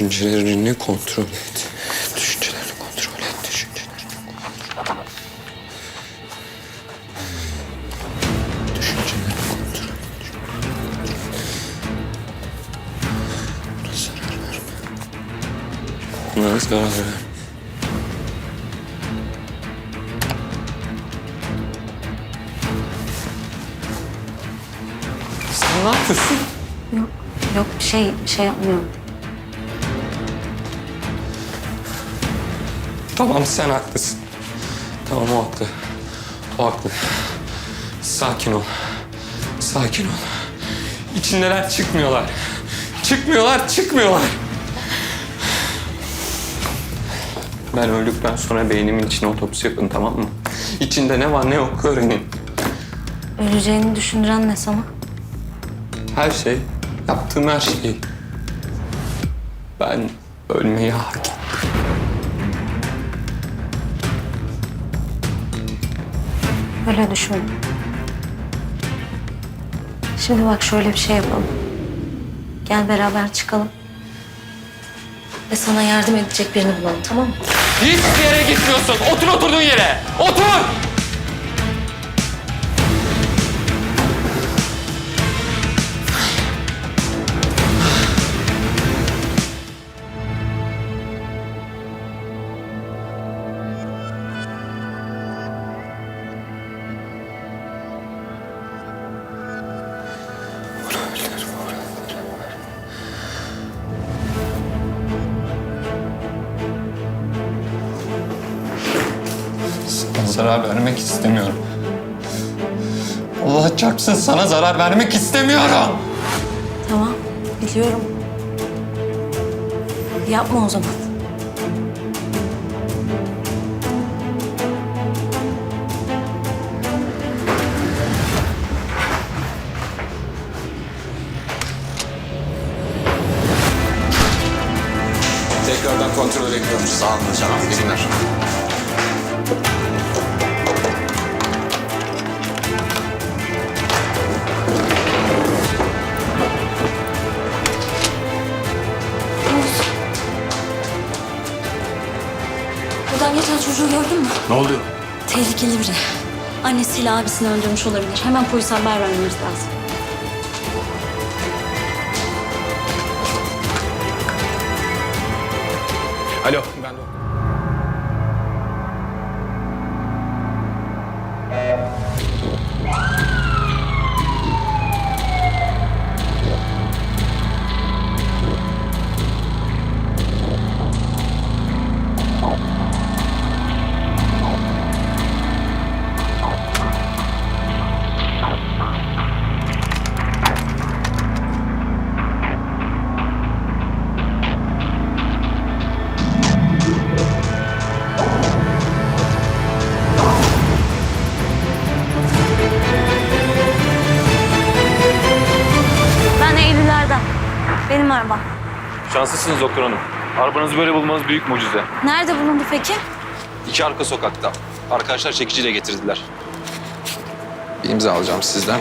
Düşüncelerini kontrol et. Düşüncelerini kontrol et. Düşüncelerini kontrol et. Düşüncelerini kontrol et. Buna zarar verme. Buna zarar verme. Sen ne yapıyorsun? Yok, yok bir şey, bir şey yapmıyorum. Tamam sen haklısın. Tamam o haklı. O haklı. Sakin ol. Sakin ol. İçindeler çıkmıyorlar. Çıkmıyorlar, çıkmıyorlar. Ben öldükten sonra beynimin içine otopsi yapın tamam mı? İçinde ne var ne yok öğrenin. Öleceğini düşündüren ne sana? Her şey, yaptığım her şey. Ben ölmeyi hak ettim. Öyle düşünme. Şimdi bak şöyle bir şey yapalım. Gel beraber çıkalım. Ve sana yardım edecek birini bulalım tamam mı? Hiçbir yere gitmiyorsun. Otur oturduğun yere. Otur! Zarar vermek istemiyorum. Allah çarpsın sana zarar vermek istemiyorum. Tamam, biliyorum. Yapma o zaman. Tekrardan kontrol bekliyormuş. Sağ olun hocam. İyi günler. Ne oluyor? Tehlikeli biri. Annesiyle abisini öldürmüş olabilir. Hemen polise haber vermemiz lazım. Alo. Benim arabam. Şanslısınız doktor hanım. Arabanızı böyle bulmanız büyük mucize. Nerede bulundu peki? İki arka sokakta. Arkadaşlar çekiciyle getirdiler. Bir imza alacağım sizden.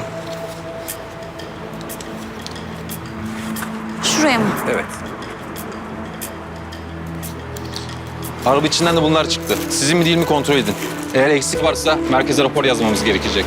Şuraya mı? Evet. Araba içinden de bunlar çıktı. Sizin mi değil mi kontrol edin. Eğer eksik varsa merkeze rapor yazmamız gerekecek.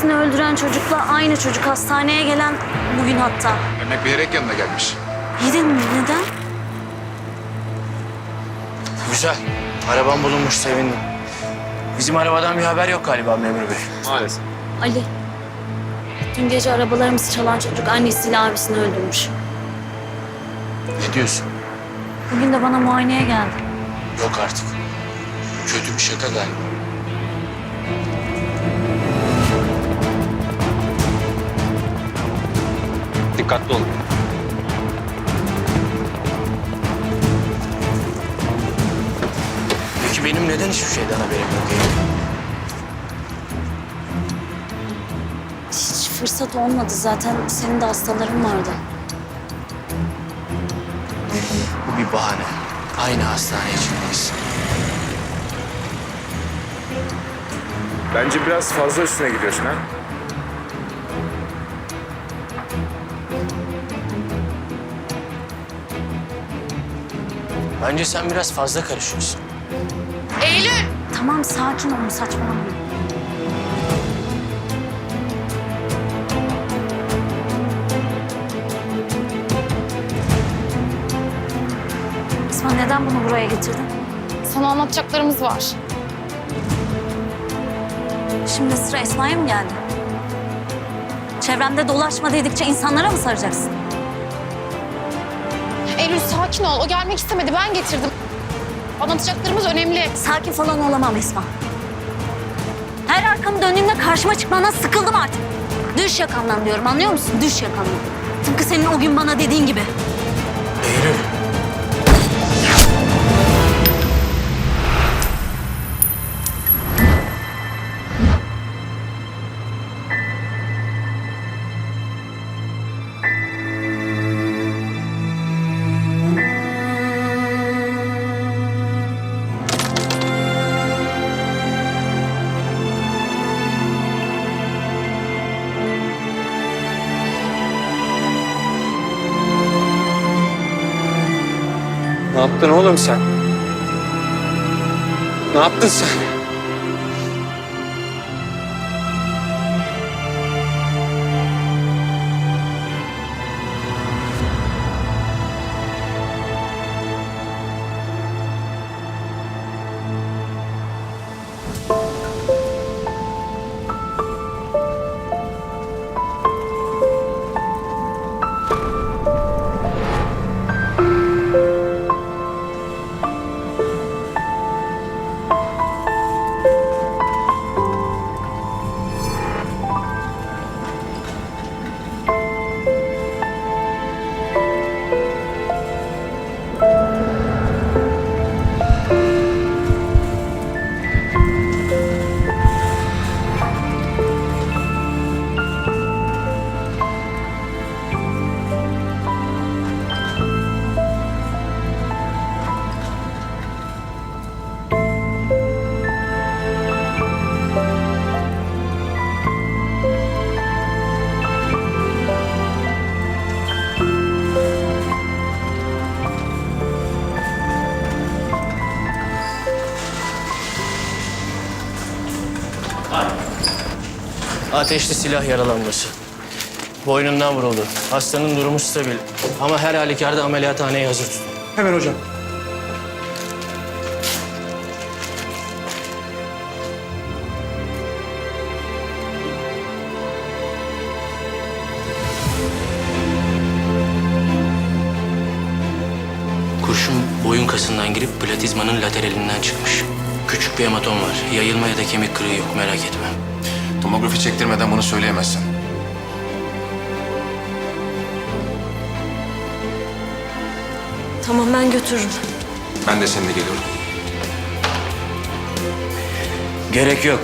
Annesini öldüren çocukla aynı çocuk hastaneye gelen bugün hatta. Örnek vererek yanına gelmiş. İyi de neden? Güzel. Arabam bulunmuş sevindim. Bizim arabadan bir haber yok galiba memur bey. Maalesef. Ali. Dün gece arabalarımızı çalan çocuk annesiyle abisini öldürmüş. Ne diyorsun? Bugün de bana muayeneye geldi. Yok artık. Kötü bir şaka galiba. Dikkatli olun. Peki benim neden hiçbir şeyden haberim yok Eylül? Hiç fırsat olmadı zaten. Senin de hastaların vardı. Bu bir bahane. Aynı hastane içindeyiz. Bence biraz fazla üstüne gidiyorsun ha. Bence sen biraz fazla karışıyorsun. Tamam sakin olun saçmalamayın. İsmail neden bunu buraya getirdin? Sana anlatacaklarımız var. Şimdi sıra Esma'ya mı geldi? Çevremde dolaşma dedikçe insanlara mı saracaksın? Eylül sakin ol. O gelmek istemedi. Ben getirdim. Anlatacaklarımız önemli. Sakin falan olamam Esma. Her arkamı döndüğümde karşıma çıkmandan sıkıldım artık. Düş yakamdan diyorum anlıyor musun? Düş yakamdan. Tıpkı senin o gün bana dediğin gibi. Eylül. Ne yaptın oğlum sen? Ne yaptın sen? Ateşli silah yaralanması. Boynundan vuruldu. Hastanın durumu stabil. Ama her halükarda ameliyathaneye hazır tutun. Hemen hocam. Çektirmeden bunu söyleyemezsin. Tamam ben götürürüm. Ben de seninle geliyorum. Gerek yok.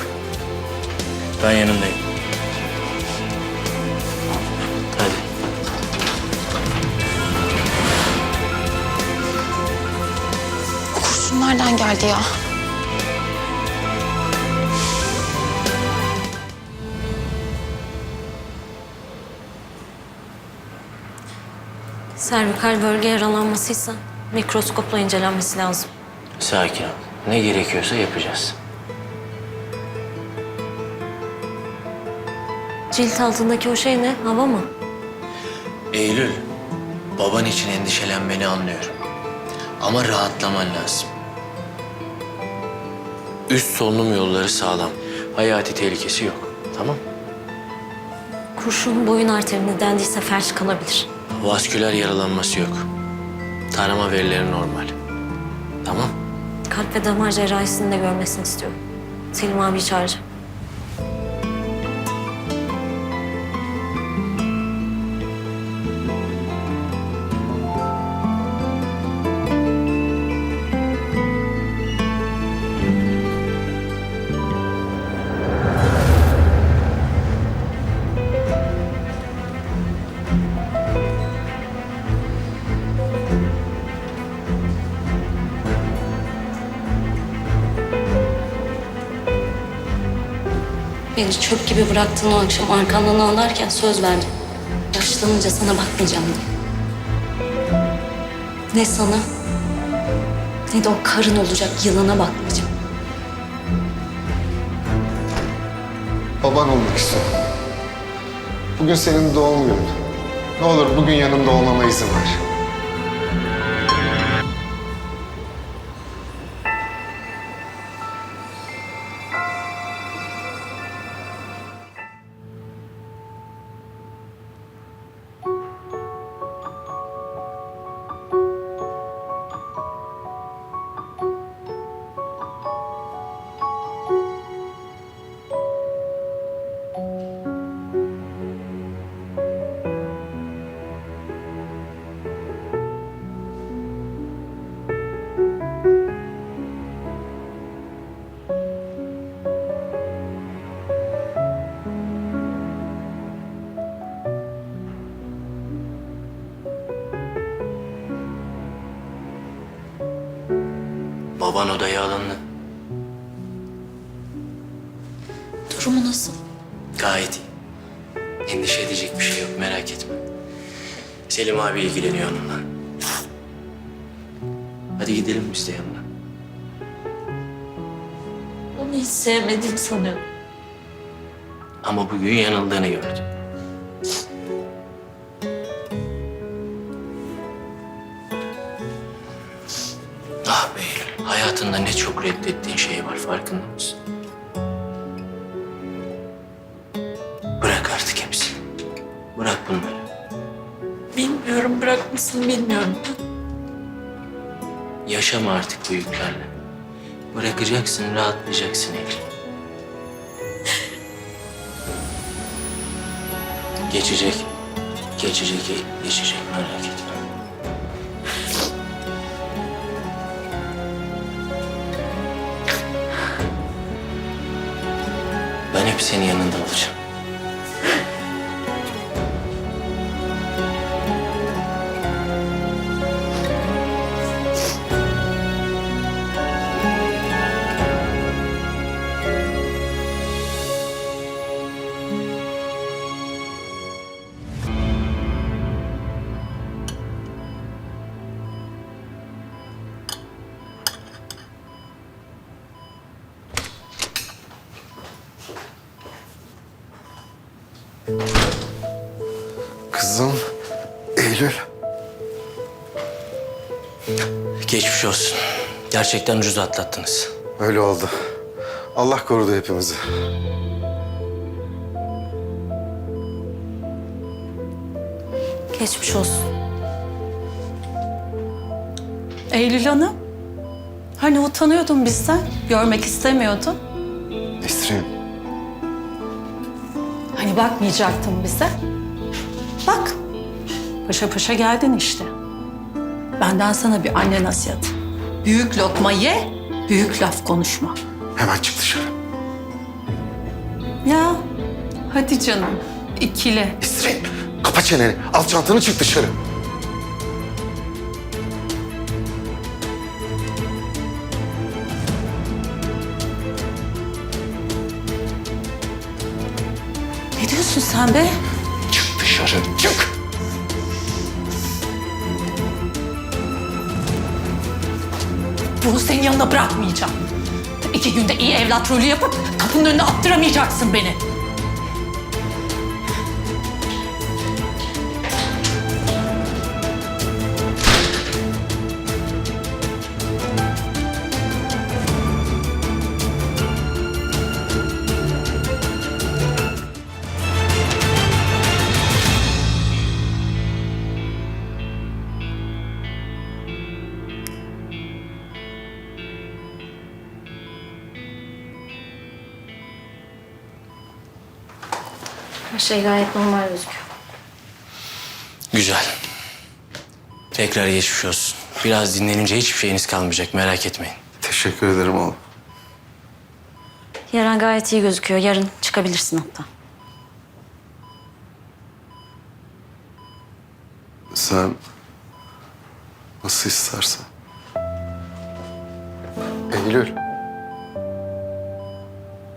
Ben yanındayım. Hadi. Kurşun nereden geldi ya? Servikal bölge yaralanmasıysa mikroskopla incelenmesi lazım. Sakin ol. Ne gerekiyorsa yapacağız. Cilt altındaki o şey ne? Hava mı? Eylül, baban için endişelenmeni anlıyorum. Ama rahatlaman lazım. Üst solunum yolları sağlam. Hayati tehlikesi yok. Tamam? Kurşun boyun arterine dendiyse felç kalabilir. Vasküler yaralanması yok. Tarama verileri normal. Tamam. Kalp ve damar cerrahisini de görmesini istiyorum. Selim abi çağıracağım. Beni çöp gibi bıraktın o akşam arkamdan ağlarken söz verdim. Yaşlanınca sana bakmayacağım diye. Ne sana ne de o karın olacak yılana bakmayacağım. Baban olmak istiyorum. Bugün senin doğum günün. Ne olur bugün yanımda olmama izin ver. Baban odaya alındı. Durumu nasıl? Gayet iyi. Endişe edecek bir şey yok merak etme. Selim abi ilgileniyor onunla. Hadi gidelim biz de yanına. Onu hiç sevmediğimi sanıyorum. Ama bugün yanıldığını gördüm. Bırak bunları. Bilmiyorum bırakmasını bilmiyorum. Yaşama artık bu yüklerle. Bırakacaksın, rahatlayacaksın Eylül. Geçecek. Geçecek geçecek merak etme. Ben hep senin yanında olacağım. Kızım, Eylül. Geçmiş olsun. Gerçekten ucuz atlattınız. Öyle oldu. Allah korudu hepimizi. Geçmiş olsun. Eylül Hanım. Hani utanıyordun bizden, görmek istemiyordun. Nesrin, Hani bakmayacaktın bize. Bak, paşa paşa geldin işte. Benden sana bir anne nasihatı. Büyük lokma ye, büyük laf konuşma. hemen çık dışarı. Ya, hadi canım, ikile. Nesrin, kapa çeneni. Al çantanı çık dışarı. Ne diyorsun sen be? Bunu senin yanında bırakmayacağım. İki günde iyi evlat rolü yapıp kapının önüne attıramayacaksın beni. Şey gayet normal gözüküyor. Güzel. Tekrar geçmiş olsun. Biraz dinlenince hiçbir şeyiniz kalmayacak merak etmeyin. Teşekkür ederim oğlum. Yaran gayet iyi gözüküyor. Yarın çıkabilirsin hatta. Sen nasıl istersen. Eylül.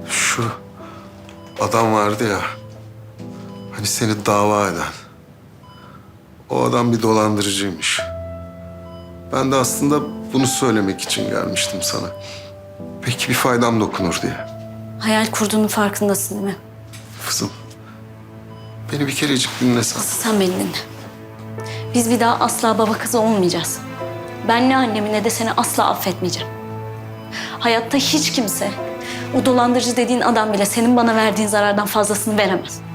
Şu adam vardı ya. Hani seni dava eden. O adam bir dolandırıcıymış. Ben de aslında bunu söylemek için gelmiştim sana. Belki bir faydam dokunur diye. Hayal kurduğunun farkındasın değil mi? Kızım. Beni bir kerecik dinlesen. Asıl sen beni dinle. Biz bir daha asla baba kızı olmayacağız. Ben ne annemi ne de seni asla affetmeyeceğim. Hayatta hiç kimse o dolandırıcı dediğin adam bile senin bana verdiğin zarardan fazlasını veremez.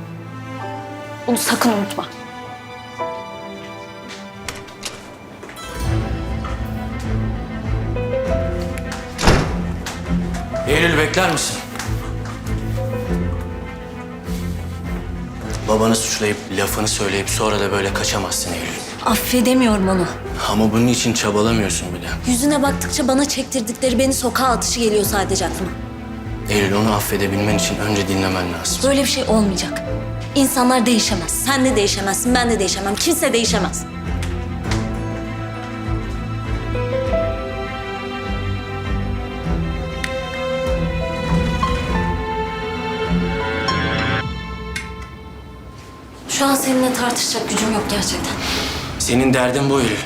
Bunu sakın unutma. Eylül bekler misin? Babanı suçlayıp lafını söyleyip sonra da böyle kaçamazsın Eylül. Affedemiyorum onu. Ama bunun için çabalamıyorsun bile. Yüzüne baktıkça bana çektirdikleri beni sokağa atışı geliyor sadece aklıma. Eylül onu affedebilmen için önce dinlemen lazım. Böyle bir şey olmayacak. İnsanlar değişemez. Sen de değişemezsin, ben de değişemem. Kimse değişemez. Şu an seninle tartışacak gücüm yok gerçekten. Senin derdin bu Eylül.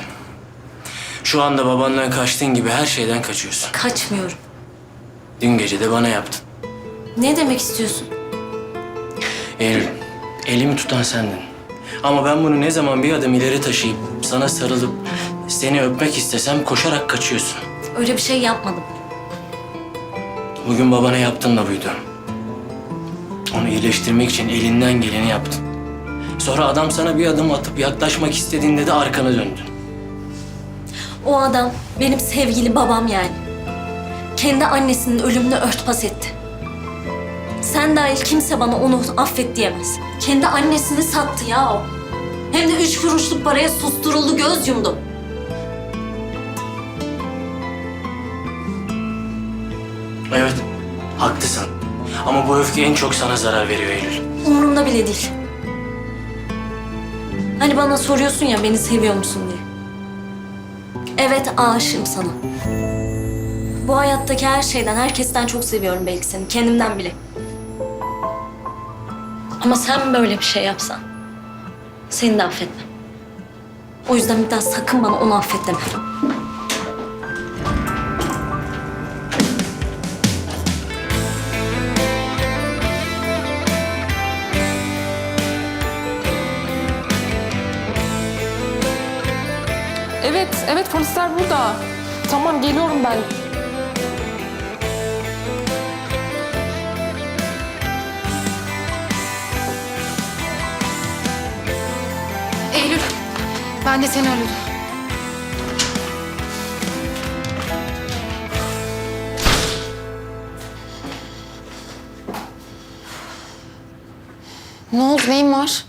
Şu anda babandan kaçtığın gibi her şeyden kaçıyorsun. Kaçmıyorum. Dün gece de bana yaptın. Ne demek istiyorsun? Eylül, elimi tutan sendin. Ama ben bunu ne zaman bir adım ileri taşıyıp sana sarılıp seni öpmek istesem koşarak kaçıyorsun. Öyle bir şey yapmadım. Bugün babana yaptın da buydu. Onu iyileştirmek için elinden geleni yaptın. Sonra adam sana bir adım atıp yaklaşmak istediğinde de arkana döndün. O adam benim sevgili babam yani. Kendi annesinin ölümünü örtbas etti. Sen dahil kimse bana onu affet diyemez. Kendi annesini sattı ya o. Hem de üç kuruşluk paraya susturuldu, göz yumdu. Evet, haklısın. Ama bu öfke en çok sana zarar veriyor Eylül. Umurumda bile değil. Hani bana soruyorsun ya beni seviyor musun diye. Evet aşığım sana. Bu hayattaki her şeyden, herkesten çok seviyorum belki seni. Kendimden bile. Ama sen böyle bir şey yapsan seni de affetmem. O yüzden bir daha sakın bana onu affet deme. Evet, evet polisler burada. Tamam geliyorum ben. Ben de seni arıyorum. Ne oldu, neyin var?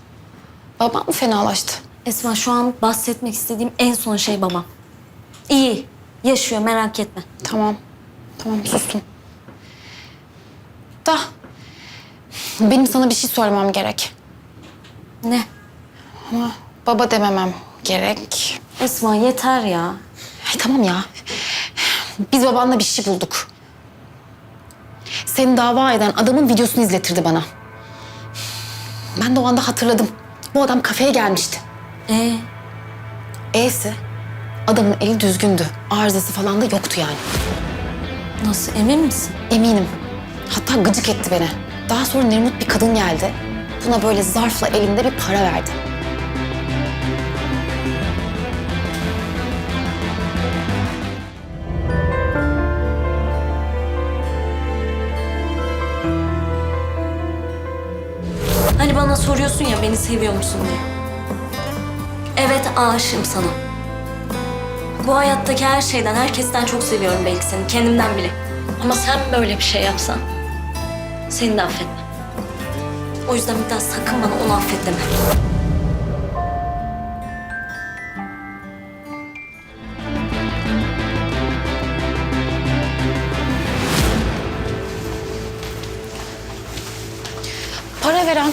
Babam mı fenalaştı? Esma şu an bahsetmek istediğim en son şey babam. İyi, yaşıyor merak etme. Tamam, tamam sustum. Da, benim sana bir şey söylemem gerek. Ne? Ama baba dememem gerek. Esma yeter ya. Ay tamam ya. Biz babanla bir şey bulduk. Seni dava eden adamın videosunu izletirdi bana. Ben de o anda hatırladım. Bu adam kafeye gelmişti. Ee, E'si adamın eli düzgündü. Arızası falan da yoktu yani. nasıl emin misin? Eminim. Hatta gıcık etti beni. Daha sonra Nermut bir kadın geldi. Buna böyle zarfla elinde bir para verdi. Bana soruyorsun ya beni seviyor musun diye. Evet aşığım sana. Bu hayattaki her şeyden, herkesten çok seviyorum belki seni. Kendimden bile. Ama sen böyle bir şey yapsan seni de affetmem. O yüzden bir daha sakın bana onu affet deme.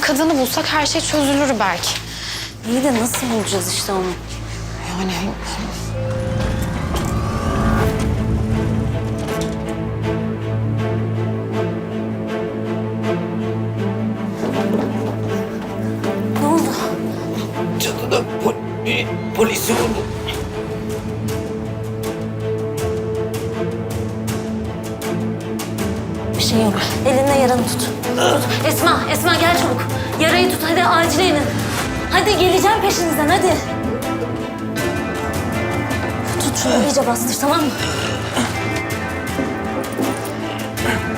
Kadını bulsak her şey çözülür belki. İyi de nasıl bulacağız işte onu? Yani Ne oldu? Bir şey yok. Elinle yaranı tut. Tut. Esma, Esma gel çabuk. Yarayı tut hadi acile inin. Hadi geleceğim peşinizden hadi. Tut şunu iyice bastır tamam mı?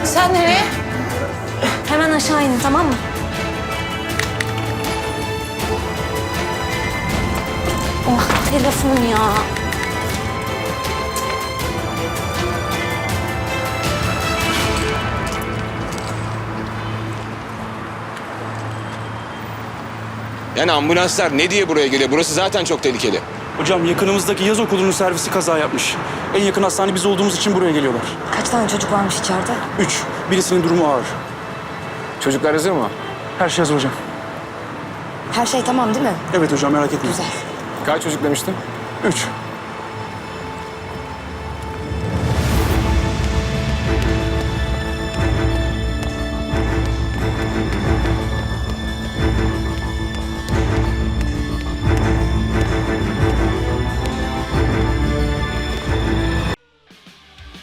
sen nereye? Hemen aşağı inin tamam mı? Oh telefon ya. Yani ambulanslar ne diye buraya geliyor? Burası zaten çok tehlikeli. Hocam yakınımızdaki yaz okulunun servisi kaza yapmış. En yakın hastane biz olduğumuz için buraya geliyorlar. Kaç tane çocuk varmış içeride? Üç. Birisinin durumu ağır. Çocuklar hazır mı? Her şey hazır hocam. Her şey tamam değil mi? Evet hocam merak etmeyin. Güzel. Kaç çocuk demiştin? Üç.